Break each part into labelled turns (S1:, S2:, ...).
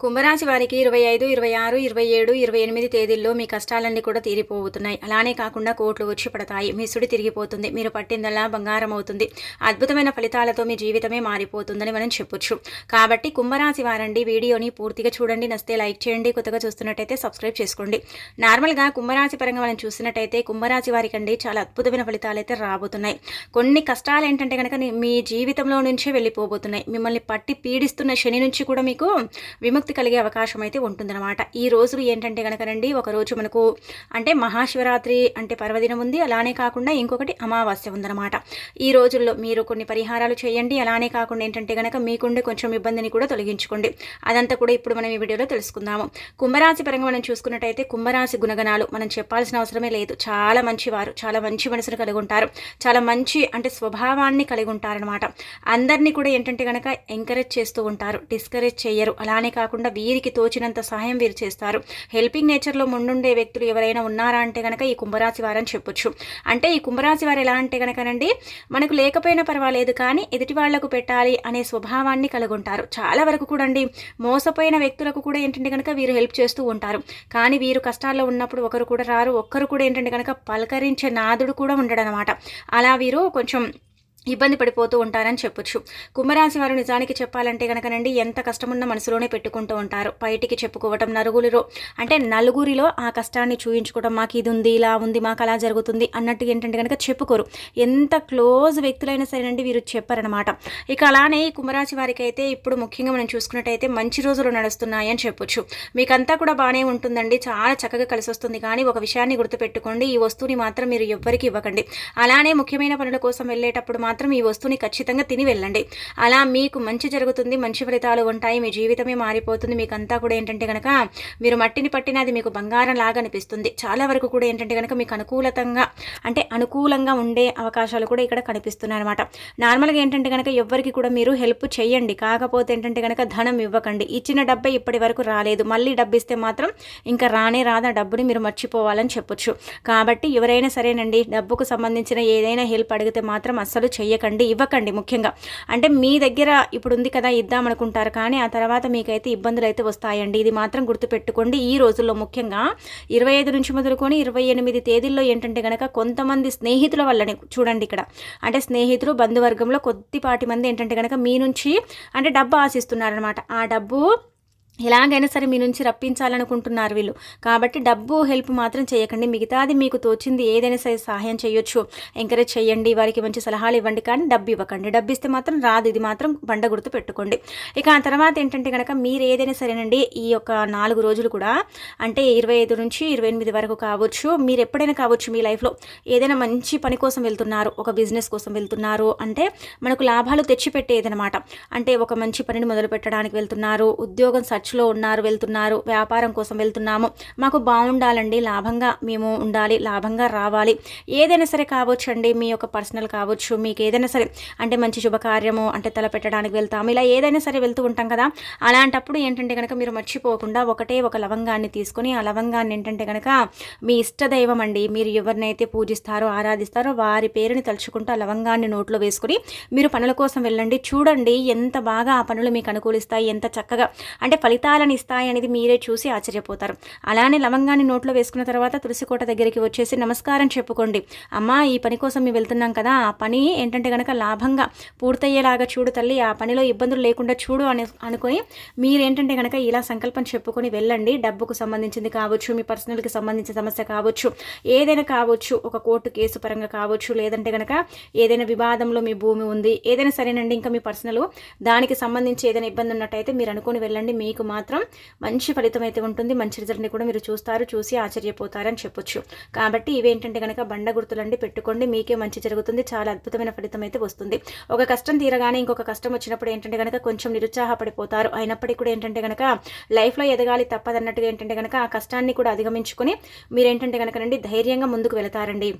S1: కుంభరాశి వారికి ఇరవై ఐదు ఇరవై ఆరు ఇరవై ఏడు ఇరవై ఎనిమిది తేదీల్లో మీ కష్టాలన్నీ కూడా తీరిపోతున్నాయి. అలానే కాకుండా కోట్లు వచ్చి పడతాయి. మీ సుడి తిరిగిపోతుంది. మీరు పట్టిందల్లా బంగారం అవుతుంది. అద్భుతమైన ఫలితాలతో మీ జీవితమే మారిపోతుందని మనం చెప్పొచ్చు. కాబట్టి కుంభరాశి వారండి వీడియోని పూర్తిగా చూడండి. నస్తే లైక్ చేయండి. కొత్తగా చూస్తున్నట్టయితే సబ్స్క్రైబ్ చేసుకోండి. నార్మల్గా కుంభరాశి పరంగా మనం చూసినట్టయితే కుంభరాశి వారికి అండి చాలా అద్భుతమైన ఫలితాలు అయితే రాబోతున్నాయి. కొన్ని కష్టాలు ఏంటంటే కనుక మీ జీవితంలో నుంచే వెళ్ళిపోబోతున్నాయి. మిమ్మల్ని పట్టి పీడిస్తున్న శని నుంచి కూడా మీకు విముక్తి స్ఫూర్తి కలిగే అవకాశం అయితే ఉంటుందన్నమాట. ఈ రోజులు ఏంటంటే కనుకనండి ఒక రోజు మనకు అంటే మహాశివరాత్రి అంటే పర్వదినం ఉంది. అలానే కాకుండా ఇంకొకటి అమావాస్య ఉందన్నమాట. ఈ రోజుల్లో మీరు కొన్ని పరిహారాలు చేయండి. అలానే కాకుండా ఏంటంటే కనుక మీకుండే కొంచెం ఇబ్బందిని కూడా తొలగించుకోండి. అదంతా కూడా ఇప్పుడు మనం ఈ వీడియోలో తెలుసుకుందాము. కుంభరాశి పరంగా మనం చూసుకున్నట్టయితే కుంభరాశి గుణగణాలు మనం చెప్పాల్సిన అవసరమే లేదు. చాలా మంచివారు చాలా మంచి మనసును కలిగి ఉంటారు. చాలా మంచి అంటే స్వభావాన్ని కలిగి ఉంటారనమాట అందరినీ కూడా ఏంటంటే కనుక ఎంకరేజ్ చేస్తూ ఉంటారు. డిస్కరేజ్ చేయరు. అలానే కాకుండా కాకుండా వీరికి తోచినంత సహాయం వీరు చేస్తారు. హెల్పింగ్ నేచర్లో ముందుండే వ్యక్తులు ఎవరైనా ఉన్నారా అంటే కనుక ఈ కుంభరాశి వారని చెప్పొచ్చు. అంటే ఈ కుంభరాశి వారు ఎలా అంటే కనుకనండి మనకు లేకపోయినా పర్వాలేదు కానీ ఎదుటి వాళ్ళకు పెట్టాలి అనే స్వభావాన్ని కలుగుంటారు. చాలా వరకు కూడా అండి మోసపోయిన వ్యక్తులకు కూడా ఏంటంటే కనుక వీరు హెల్ప్ చేస్తూ ఉంటారు. కానీ వీరు కష్టాల్లో ఉన్నప్పుడు ఒకరు కూడా రారు ఒక్కరు కూడా ఏంటంటే కనుక పలకరించే నాదుడు కూడా ఉండడనమాట. అలా వీరు కొంచెం ఇబ్బంది పడిపోతూ ఉంటారని చెప్పొచ్చు. కుంభరాశి వారు నిజానికి చెప్పాలంటే కనుకనండి ఎంత కష్టమున్న మనసులోనే పెట్టుకుంటూ ఉంటారు. బయటికి చెప్పుకోవటం నలుగురిలో అంటే నలుగురిలో ఆ కష్టాన్ని చూయించుకోవడం మాకు ఇది ఉంది ఇలా ఉంది మాకు అలా జరుగుతుంది అన్నట్టు ఏంటంటే కనుక చెప్పుకోరు. ఎంత క్లోజ్ వ్యక్తులైనా సరేనండి వీరు చెప్పారనమాట ఇక అలానే ఈ కుంభరాశి వారికి అయితే ఇప్పుడు ముఖ్యంగా మనం చూసుకున్నట్టయితే మంచి రోజులు నడుస్తున్నాయి అని చెప్పొచ్చు. మీకంతా కూడా బాగానే ఉంటుందండి. చాలా చక్కగా కలిసి వస్తుంది కానీ ఒక విషయాన్ని గుర్తుపెట్టుకోండి. ఈ వస్తువుని మాత్రం మీరు ఎవ్వరికి ఇవ్వకండి. అలానే ముఖ్యమైన పనుల కోసం వెళ్ళేటప్పుడు మాత్రం మాత్రం ఈ వస్తువుని ఖచ్చితంగా తిని వెళ్ళండి. అలా మీకు మంచి జరుగుతుంది మంచి ఫలితాలు ఉంటాయి మీ జీవితమే మారిపోతుంది. మీకు అంతా కూడా ఏంటంటే కనుక మీరు మట్టిని పట్టిన అది మీకు బంగారం లాగా అనిపిస్తుంది. చాలా వరకు కూడా ఏంటంటే కనుక మీకు అనుకూలతంగా అంటే అనుకూలంగా ఉండే అవకాశాలు కూడా ఇక్కడ కనిపిస్తున్నాయి అనమాట నార్మల్గా ఏంటంటే కనుక ఎవ్వరికి కూడా మీరు హెల్ప్ చేయండి. కాకపోతే ఏంటంటే కనుక ధనం ఇవ్వకండి. ఇచ్చిన డబ్బే ఇప్పటి వరకు రాలేదు. మళ్ళీ డబ్బు ఇస్తే మాత్రం ఇంకా రానే రాదా. డబ్బుని మీరు మర్చిపోవాలని చెప్పొచ్చు. కాబట్టి ఎవరైనా సరేనండి డబ్బుకు సంబంధించిన ఏదైనా హెల్ప్ అడిగితే మాత్రం అస్సలు చెయ్యకండి ఇవ్వకండి ముఖ్యంగా. అంటే మీ దగ్గర ఇప్పుడు ఉంది కదా ఇద్దామనుకుంటారు కానీ ఆ తర్వాత మీకైతే ఇబ్బందులు అయితే వస్తాయండి. ఇది మాత్రం గుర్తుపెట్టుకోండి. ఈ రోజుల్లో ముఖ్యంగా ఇరవై ఐదు నుంచి మొదలుకొని ఇరవై ఎనిమిది తేదీల్లో ఏంటంటే కనుక కొంతమంది స్నేహితుల వల్లనే చూడండి ఇక్కడ. అంటే స్నేహితులు బంధువర్గంలో కొద్దిపాటి మంది ఏంటంటే కనుక మీ నుంచి అంటే డబ్బు ఆశిస్తున్నారనమాట ఆ డబ్బు ఎలాగైనా సరే మీ నుంచి రప్పించాలనుకుంటున్నారు వీళ్ళు. కాబట్టి డబ్బు హెల్ప్ మాత్రం చేయకండి. మిగతాది మీకు తోచింది ఏదైనా సరే సహాయం చేయొచ్చు. ఎంకరేజ్ చేయండి వారికి మంచి సలహాలు ఇవ్వండి కానీ డబ్బు ఇవ్వకండి. డబ్బు ఇస్తే మాత్రం రాదు. ఇది మాత్రం బండ గుర్తు పెట్టుకోండి. ఇక ఆ తర్వాత ఏంటంటే కనుక మీరు ఏదైనా సరేనండి ఈ యొక్క నాలుగు రోజులు కూడా అంటే ఇరవై ఐదు నుంచి ఇరవై ఎనిమిది వరకు కావచ్చు మీరు ఎప్పుడైనా కావచ్చు మీ లైఫ్లో ఏదైనా మంచి పని కోసం వెళ్తున్నారు ఒక బిజినెస్ కోసం వెళ్తున్నారు అంటే మనకు లాభాలు తెచ్చిపెట్టేదనమాట అంటే ఒక మంచి పనిని మొదలు పెట్టడానికి వెళ్తున్నారు ఉద్యోగం సర్చ్ ఖర్చులో ఉన్నారు వెళ్తున్నారు వ్యాపారం కోసం వెళ్తున్నాము. మాకు బాగుండాలండి లాభంగా మేము ఉండాలి లాభంగా రావాలి. ఏదైనా సరే కావచ్చు అండి మీ యొక్క పర్సనల్ కావచ్చు మీకు ఏదైనా సరే. అంటే మంచి శుభకార్యము అంటే తలపెట్టడానికి వెళ్తాము ఇలా ఏదైనా సరే వెళ్తూ ఉంటాం కదా. అలాంటప్పుడు ఏంటంటే కనుక మీరు మర్చిపోకుండా ఒకటే ఒక లవంగాన్ని తీసుకొని ఆ లవంగాన్ని ఏంటంటే కనుక మీ ఇష్టదైవం అండి మీరు ఎవరినైతే పూజిస్తారో ఆరాధిస్తారో వారి పేరుని తలుచుకుంటూ ఆ లవంగాన్ని నోట్లో వేసుకుని మీరు పనుల కోసం వెళ్ళండి. చూడండి ఎంత బాగా ఆ పనులు మీకు అనుకూలిస్తాయి ఎంత చక్కగా. అంటే ఫలి ఫలితాలను ఇస్తాయి అనేది మీరే చూసి ఆశ్చర్యపోతారు. అలానే లవంగాన్ని నోట్లో వేసుకున్న తర్వాత తులసికోట దగ్గరికి వచ్చేసి నమస్కారం చెప్పుకోండి. అమ్మా ఈ పని కోసం మేము వెళ్తున్నాం కదా ఆ పని ఏంటంటే కనుక లాభంగా పూర్తయ్యేలాగా చూడు తల్లి ఆ పనిలో ఇబ్బందులు లేకుండా చూడు అని అనుకొని మీరేంటంటే కనుక ఇలా సంకల్పం చెప్పుకొని వెళ్ళండి. డబ్బుకు సంబంధించింది కావచ్చు మీ పర్సనల్కి సంబంధించిన సమస్య కావచ్చు ఏదైనా కావచ్చు ఒక కోర్టు కేసు పరంగా కావచ్చు లేదంటే కనుక ఏదైనా వివాదంలో మీ భూమి ఉంది ఏదైనా సరేనండి ఇంకా మీ పర్సనల్ దానికి సంబంధించి ఏదైనా ఇబ్బంది ఉన్నట్టయితే మీరు అనుకుని వెళ్ళండి మీకు మాత్రం మంచి ఫలితం అయితే ఉంటుంది. మంచి రిజల్ట్ని కూడా మీరు చూస్తారు చూసి ఆశ్చర్యపోతారని చెప్పొచ్చు. కాబట్టి ఇవేంటంటే కనుక బండ గుర్తులండి పెట్టుకోండి. మీకే మంచి జరుగుతుంది. చాలా అద్భుతమైన ఫలితం అయితే వస్తుంది. ఒక కష్టం తీరగానే ఇంకొక కష్టం వచ్చినప్పుడు ఏంటంటే కనుక కొంచెం నిరుత్సాహపడిపోతారు. అయినప్పటికీ కూడా ఏంటంటే కనుక లైఫ్లో ఎదగాలి తప్పదన్నట్టుగా ఏంటంటే కనుక ఆ కష్టాన్ని కూడా అధిగమించుకుని మీరేంటంటే కనుక ధైర్యంగా ముందుకు వెళతారండి.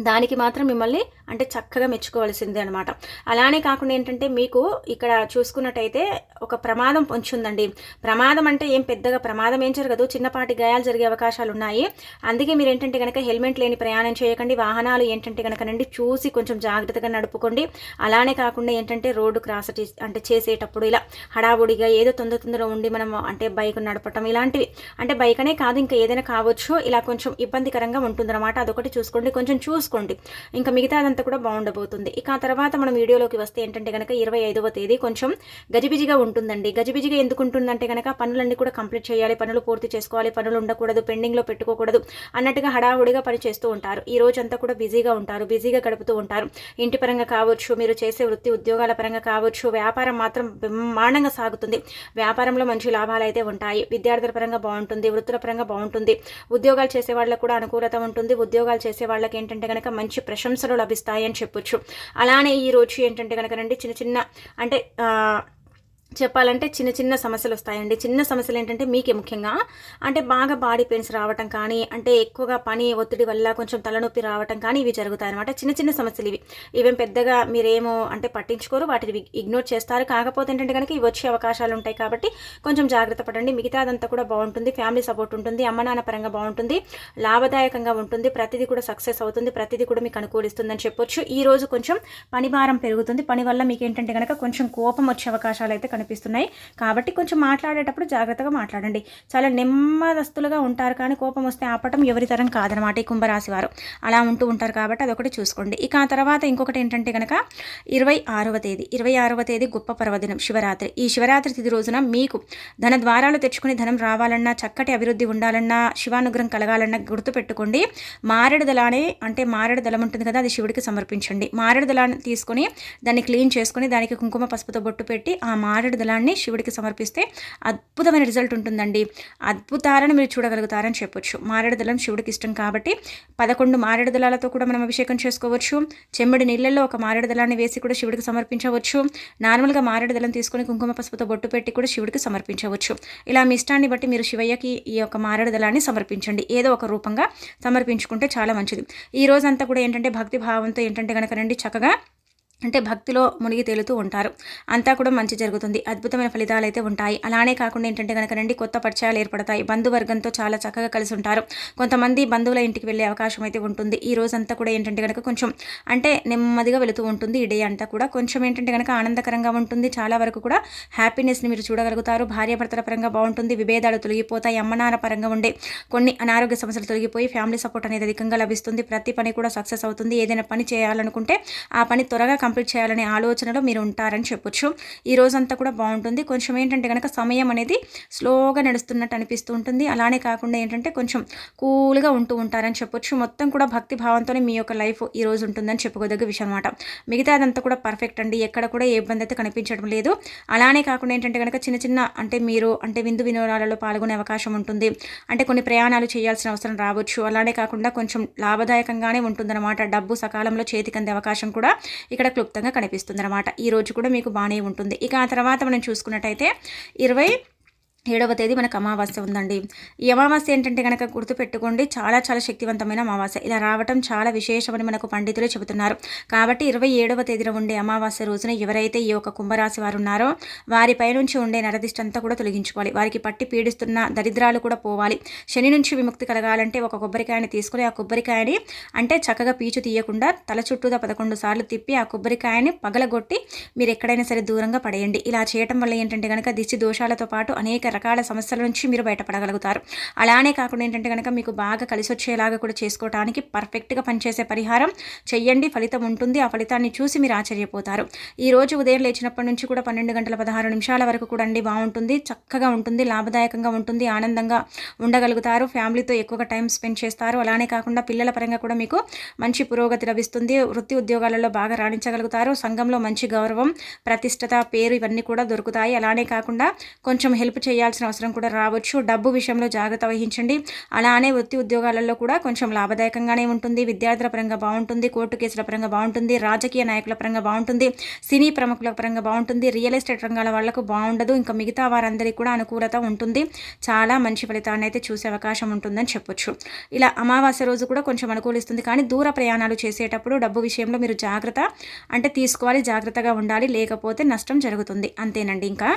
S1: దానికి మాత్రం మిమ్మల్ని అంటే చక్కగా మెచ్చుకోవాల్సిందే అనమాట అలానే కాకుండా ఏంటంటే మీకు ఇక్కడ చూసుకున్నట్టయితే ఒక ప్రమాదం పొంచుందండి. ప్రమాదం అంటే ఏం పెద్దగా ప్రమాదం ఏం జరగదు. చిన్నపాటి గాయాలు జరిగే అవకాశాలు ఉన్నాయి. అందుకే మీరు ఏంటంటే కనుక హెల్మెట్ లేని ప్రయాణం చేయకండి. వాహనాలు ఏంటంటే కనుక నండి చూసి కొంచెం జాగ్రత్తగా నడుపుకోండి. అలానే కాకుండా ఏంటంటే రోడ్డు క్రాస్ అంటే చేసేటప్పుడు ఇలా హడావుడిగా ఏదో తొందర తొందరగా ఉండి మనం అంటే బైక్ నడపటం ఇలాంటివి. అంటే బైక్ అనే కాదు ఇంకా ఏదైనా కావచ్చు. ఇలా కొంచెం ఇబ్బందికరంగా ఉంటుందన్నమాట. అదొకటి చూసుకోండి. కొంచెం చూసి చూసుకోండి. ఇంకా మిగతా అదంతా కూడా బాగుండబోతుంది. ఇక ఆ తర్వాత మనం వీడియోలోకి వస్తే ఏంటంటే కనుక ఇరవై ఐదవ తేదీ కొంచెం గజిబిజిగా ఉంటుందండి. గజిబిజిగా ఎందుకు ఉంటుందంటే కనుక పనులన్నీ కూడా కంప్లీట్ చేయాలి పనులు పూర్తి చేసుకోవాలి పనులు ఉండకూడదు పెండింగ్లో పెట్టుకోకూడదు అన్నట్టుగా హడావుడిగా పని చేస్తూ ఉంటారు. ఈ రోజు అంతా కూడా బిజీగా ఉంటారు బిజీగా గడుపుతూ ఉంటారు. ఇంటి పరంగా కావచ్చు మీరు చేసే వృత్తి ఉద్యోగాల పరంగా కావచ్చు వ్యాపారం మాత్రం బ్రహ్మాండంగా సాగుతుంది. వ్యాపారంలో మంచి లాభాలు అయితే ఉంటాయి. విద్యార్థుల పరంగా బాగుంటుంది వృత్తుల పరంగా బాగుంటుంది. ఉద్యోగాలు చేసే వాళ్ళకు కూడా అనుకూలత ఉంటుంది. ఉద్యోగాలు చేసే వాళ్ళకి ఏంటంటే కనుక మంచి ప్రశంసలు లభిస్తాయని చెప్పొచ్చు. అలానే ఈ రోజు ఏంటంటే కనుక రండి చిన్న చిన్న అంటే చెప్పాలంటే చిన్న చిన్న సమస్యలు వస్తాయండి చిన్న సమస్యలు ఏంటంటే మీకే ముఖ్యంగా. అంటే బాగా బాడీ పెయిన్స్ రావటం కానీ అంటే ఎక్కువగా పని ఒత్తిడి వల్ల కొంచెం తలనొప్పి రావటం కానీ ఇవి జరుగుతాయి అనమాట చిన్న చిన్న సమస్యలు ఇవి. ఇవేం పెద్దగా మీరేమో అంటే పట్టించుకోరు వాటిని ఇగ్నోర్ చేస్తారు. కాకపోతే ఏంటంటే కనుక ఇవి వచ్చే అవకాశాలు ఉంటాయి కాబట్టి కొంచెం జాగ్రత్త పడండి. మిగతా అదంతా కూడా బాగుంటుంది. ఫ్యామిలీ సపోర్ట్ ఉంటుంది. అమ్మ నాన్న పరంగా బాగుంటుంది. లాభదాయకంగా ఉంటుంది. ప్రతిదీ కూడా సక్సెస్ అవుతుంది. ప్రతిదీ కూడా మీకు అనుకూలిస్తుందని చెప్పొచ్చు. ఈ రోజు కొంచెం పని భారం పెరుగుతుంది. పని వల్ల మీకు ఏంటంటే కనుక కొంచెం కోపం వచ్చే అవకాశాలు అయితే కనిపిస్తున్నాయి. కాబట్టి కొంచెం మాట్లాడేటప్పుడు జాగ్రత్తగా మాట్లాడండి. చాలా నెమ్మదస్తులుగా ఉంటారు కానీ కోపం వస్తే ఆపటం ఎవరి తరం కాదనమాట ఈ కుంభరాశి వారు. అలా ఉంటూ ఉంటారు కాబట్టి అదొకటి చూసుకోండి. ఇక ఆ తర్వాత ఇంకొకటి ఏంటంటే కనుక ఇరవై ఆరవ తేదీ ఇరవై ఆరవ తేదీ గొప్ప పర్వదినం శివరాత్రి. ఈ శివరాత్రి తిథి రోజున మీకు ధన ద్వారాలు తెచ్చుకుని ధనం రావాలన్నా చక్కటి అభివృద్ధి ఉండాలన్నా శివానుగ్రహం కలగాలన్నా గుర్తుపెట్టుకోండి మారేడు దళాన్ని అంటే మారేడు దళం ఉంటుంది కదా అది శివుడికి సమర్పించండి. మారేడు దళాన్ని తీసుకొని దాన్ని క్లీన్ చేసుకొని దానికి కుంకుమ పసుపుతో బొట్టు పెట్టి ఆ మారేడు మారేడు దళాన్ని శివుడికి సమర్పిస్తే అద్భుతమైన రిజల్ట్ ఉంటుందండి. అద్భుతాలను మీరు చూడగలుగుతారని చెప్పొచ్చు. మారేడు దళం శివుడికి ఇష్టం కాబట్టి పదకొండు మారేడు దళాలతో కూడా మనం అభిషేకం చేసుకోవచ్చు. చెమ్మడి నీళ్ళల్లో ఒక మారేడు దళాన్ని వేసి కూడా శివుడికి సమర్పించవచ్చు. నార్మల్గా మారేడు దళం తీసుకొని కుంకుమ పసుపుతో బొట్టు పెట్టి కూడా శివుడికి సమర్పించవచ్చు. ఇలా మీ ఇష్టాన్ని బట్టి మీరు శివయ్యకి ఈ యొక్క మారేడు దళాన్ని సమర్పించండి. ఏదో ఒక రూపంగా సమర్పించుకుంటే చాలా మంచిది. ఈ రోజంతా కూడా ఏంటంటే భక్తి భావంతో ఏంటంటే కనుక రండి చక్కగా అంటే భక్తిలో మునిగి తేలుతూ ఉంటారు. అంతా కూడా మంచి జరుగుతుంది. అద్భుతమైన ఫలితాలు అయితే ఉంటాయి. అలానే కాకుండా ఏంటంటే కనుక రండి కొత్త పరిచయాలు ఏర్పడతాయి. బంధువర్గంతో చాలా చక్కగా కలిసి ఉంటారు. కొంతమంది బంధువుల ఇంటికి వెళ్ళే అవకాశం అయితే ఉంటుంది. ఈ రోజంతా కూడా ఏంటంటే కనుక కొంచెం అంటే నెమ్మదిగా వెళుతూ ఉంటుంది. ఈ డే అంతా కూడా కొంచెం ఏంటంటే కనుక ఆనందకరంగా ఉంటుంది. చాలా వరకు కూడా హ్యాపీనెస్ని మీరు చూడగలుగుతారు. భార్యాభర్తల పరంగా బాగుంటుంది. విభేదాలు తొలగిపోతాయి. అమ్మనాన్న పరంగా ఉండే కొన్ని అనారోగ్య సమస్యలు తొలగిపోయి ఫ్యామిలీ సపోర్ట్ అనేది అధికంగా లభిస్తుంది. ప్రతి పని కూడా సక్సెస్ అవుతుంది. ఏదైనా పని చేయాలనుకుంటే ఆ పని త్వరగా కంప్లీట్ చేయాలనే ఆలోచనలో మీరు ఉంటారని చెప్పొచ్చు. ఈ రోజంతా కూడా బాగుంటుంది. కొంచెం ఏంటంటే కనుక సమయం అనేది స్లోగా నడుస్తున్నట్టు అనిపిస్తూ ఉంటుంది. అలానే కాకుండా ఏంటంటే కొంచెం కూల్గా ఉంటూ ఉంటారని చెప్పొచ్చు. మొత్తం కూడా భక్తి భావంతోనే మీ యొక్క లైఫ్ ఈ రోజు ఉంటుందని చెప్పుకోదగ్గ విషయం అనమాట మిగతా అదంతా కూడా పర్ఫెక్ట్ అండి. ఎక్కడ కూడా ఏ ఇబ్బంది అయితే కనిపించడం లేదు. అలానే కాకుండా ఏంటంటే కనుక చిన్న చిన్న అంటే మీరు అంటే విందు వినోదాలలో పాల్గొనే అవకాశం ఉంటుంది. అంటే కొన్ని ప్రయాణాలు చేయాల్సిన అవసరం రావచ్చు. అలానే కాకుండా కొంచెం లాభదాయకంగానే ఉంటుందన్నమాట. డబ్బు సకాలంలో చేతికి అందే అవకాశం కూడా ఇక్కడ క్లుప్తంగా కనిపిస్తుంది అనమాట ఈ రోజు కూడా మీకు బాగానే ఉంటుంది. ఇక ఆ తర్వాత మనం చూసుకున్నట్టయితే ఇరవై ఏడవ తేదీ మనకు అమావాస్య ఉందండి. ఈ అమావాస్య ఏంటంటే కనుక గుర్తుపెట్టుకోండి చాలా చాలా శక్తివంతమైన అమావాస్య. ఇలా రావటం చాలా విశేషమని మనకు పండితులు చెబుతున్నారు. కాబట్టి ఇరవై ఏడవ తేదీన ఉండే అమావాస్య రోజున ఎవరైతే ఈ యొక్క కుంభరాశి వారు ఉన్నారో వారిపై నుంచి ఉండే నరదిష్ట అంతా కూడా తొలగించుకోవాలి. వారికి పట్టి పీడిస్తున్న దరిద్రాలు కూడా పోవాలి. శని నుంచి విముక్తి కలగాలంటే ఒక కొబ్బరికాయని తీసుకుని ఆ కొబ్బరికాయని అంటే చక్కగా పీచు తీయకుండా తల చుట్టూదా పదకొండు సార్లు తిప్పి ఆ కొబ్బరికాయని పగలగొట్టి మీరు ఎక్కడైనా సరే దూరంగా పడేయండి. ఇలా చేయటం వల్ల ఏంటంటే కనుక దిష్టి దోషాలతో పాటు అనేక రకాల సమస్యల నుంచి మీరు బయటపడగలుగుతారు. అలానే కాకుండా ఏంటంటే కనుక మీకు బాగా కలిసి వచ్చేలాగా కూడా చేసుకోవడానికి పర్ఫెక్ట్గా పనిచేసే పరిహారం చెయ్యండి. ఫలితం ఉంటుంది. ఆ ఫలితాన్ని చూసి మీరు ఆశ్చర్యపోతారు. ఈ రోజు ఉదయం లేచినప్పటి నుంచి కూడా పన్నెండు గంటల పదహారు నిమిషాల వరకు కూడా అండి బాగుంటుంది. చక్కగా ఉంటుంది. లాభదాయకంగా ఉంటుంది. ఆనందంగా ఉండగలుగుతారు. ఫ్యామిలీతో ఎక్కువగా టైం స్పెండ్ చేస్తారు. అలానే కాకుండా పిల్లల పరంగా కూడా మీకు మంచి పురోగతి లభిస్తుంది. వృత్తి ఉద్యోగాలలో బాగా రాణించగలుగుతారు. సంఘంలో మంచి గౌరవం ప్రతిష్టత పేరు ఇవన్నీ కూడా దొరుకుతాయి. అలానే కాకుండా కొంచెం హెల్ప్ చేయాలి చేయాల్సిన అవసరం కూడా రావచ్చు. డబ్బు విషయంలో జాగ్రత్త వహించండి. అలానే వృత్తి ఉద్యోగాలలో కూడా కొంచెం లాభదాయకంగానే ఉంటుంది. విద్యార్థుల పరంగా బాగుంటుంది. కోర్టు కేసుల పరంగా బాగుంటుంది. రాజకీయ నాయకుల పరంగా బాగుంటుంది. సినీ ప్రముఖుల పరంగా బాగుంటుంది. రియల్ ఎస్టేట్ రంగాల వాళ్ళకు బాగుండదు. ఇంకా మిగతా వారందరికీ కూడా అనుకూలత ఉంటుంది. చాలా మంచి ఫలితాన్ని అయితే చూసే అవకాశం ఉంటుందని చెప్పొచ్చు. ఇలా అమావాస్య రోజు కూడా కొంచెం అనుకూలిస్తుంది. కానీ దూర ప్రయాణాలు చేసేటప్పుడు డబ్బు విషయంలో మీరు జాగ్రత్త అంటే తీసుకోవాలి. జాగ్రత్తగా ఉండాలి. లేకపోతే నష్టం జరుగుతుంది. అంతేనండి ఇంకా.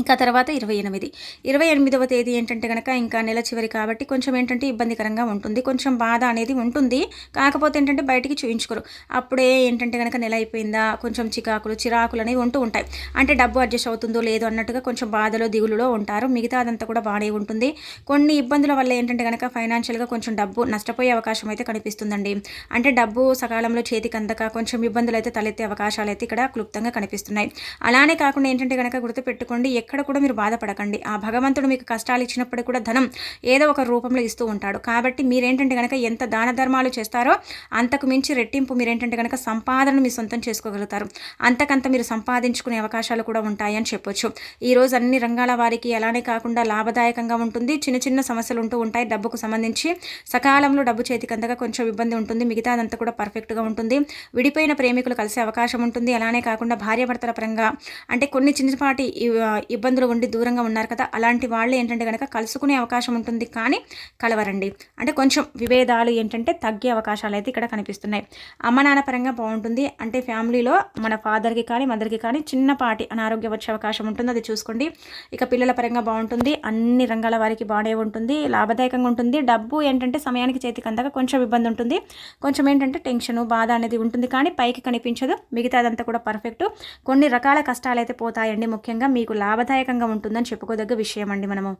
S1: ఇంకా తర్వాత ఇరవై ఎనిమిది. ఇరవై ఎనిమిదవ తేదీ ఏంటంటే కనుక ఇంకా నెల చివరి కాబట్టి కొంచెం ఏంటంటే ఇబ్బందికరంగా ఉంటుంది. కొంచెం బాధ అనేది ఉంటుంది. కాకపోతే ఏంటంటే బయటికి చూయించుకోరు. అప్పుడే ఏంటంటే కనుక నెల అయిపోయిందా కొంచెం చికాకులు చిరాకులు అనేవి ఉంటూ ఉంటాయి. అంటే డబ్బు అడ్జస్ట్ అవుతుందో లేదో అన్నట్టుగా కొంచెం బాధలో దిగులులో ఉంటారు. మిగతా అదంతా కూడా బాగానే ఉంటుంది. కొన్ని ఇబ్బందుల వల్ల ఏంటంటే కనుక ఫైనాన్షియల్గా కొంచెం డబ్బు నష్టపోయే అవకాశం అయితే కనిపిస్తుందండి. అంటే డబ్బు సకాలంలో చేతికి అందక కొంచెం ఇబ్బందులు అయితే తలెత్తే అవకాశాలు అయితే ఇక్కడ క్లుప్తంగా కనిపిస్తున్నాయి. అలానే కాకుండా ఏంటంటే కనుక గుర్తుపెట్టుకోండి ఎక్కడ కూడా మీరు బాధపడకండి. ఆ భగవంతుడు మీకు కష్టాలు ఇచ్చినప్పుడు కూడా ధనం ఏదో ఒక రూపంలో ఇస్తూ ఉంటాడు. కాబట్టి మీరేంటంటే కనుక ఎంత దాన ధర్మాలు చేస్తారో అంతకు మించి రెట్టింపు మీరేంటంటే కనుక సంపాదనను మీ సొంతం చేసుకోగలుగుతారు. అంతకంత మీరు సంపాదించుకునే అవకాశాలు కూడా ఉంటాయని చెప్పొచ్చు. ఈ రోజు అన్ని రంగాల వారికి ఎలానే కాకుండా లాభదాయకంగా ఉంటుంది. చిన్న చిన్న సమస్యలు ఉంటూ ఉంటాయి. డబ్బుకు సంబంధించి సకాలంలో డబ్బు చేతికి అందగా కొంచెం ఇబ్బంది ఉంటుంది. మిగతా అదంతా కూడా పర్ఫెక్ట్గా ఉంటుంది. విడిపోయిన ప్రేమికులు కలిసే అవకాశం ఉంటుంది. అలానే కాకుండా భార్యాభర్తల పరంగా అంటే కొన్ని చిన్నపాటి ఇబ్బందులు ఉండి దూరంగా ఉన్నారు కదా అలాంటి వాళ్ళు ఏంటంటే కనుక కలుసుకునే అవకాశం ఉంటుంది కానీ కలవరండి. అంటే కొంచెం విభేదాలు ఏంటంటే తగ్గే అవకాశాలు అయితే ఇక్కడ కనిపిస్తున్నాయి. అమ్మ నాన్న పరంగా బాగుంటుంది. అంటే ఫ్యామిలీలో మన ఫాదర్కి కానీ మదర్కి కానీ చిన్నపాటి అనారోగ్యం వచ్చే అవకాశం ఉంటుంది. అది చూసుకోండి. ఇక పిల్లల పరంగా బాగుంటుంది. అన్ని రంగాల వారికి బాగానే ఉంటుంది. లాభదాయకంగా ఉంటుంది. డబ్బు ఏంటంటే సమయానికి చేతికి అందాక కొంచెం ఇబ్బంది ఉంటుంది. కొంచెం ఏంటంటే టెన్షన్ బాధ అనేది ఉంటుంది. కానీ పైకి కనిపించదు. మిగతాదంతా కూడా పర్ఫెక్ట్. కొన్ని రకాల కష్టాలు అయితే పోతాయండి. ముఖ్యంగా మీకు లాభ లాభదాయకంగా ఉంటుందని చెప్పుకోదగ్గ విషయం అండి మనము.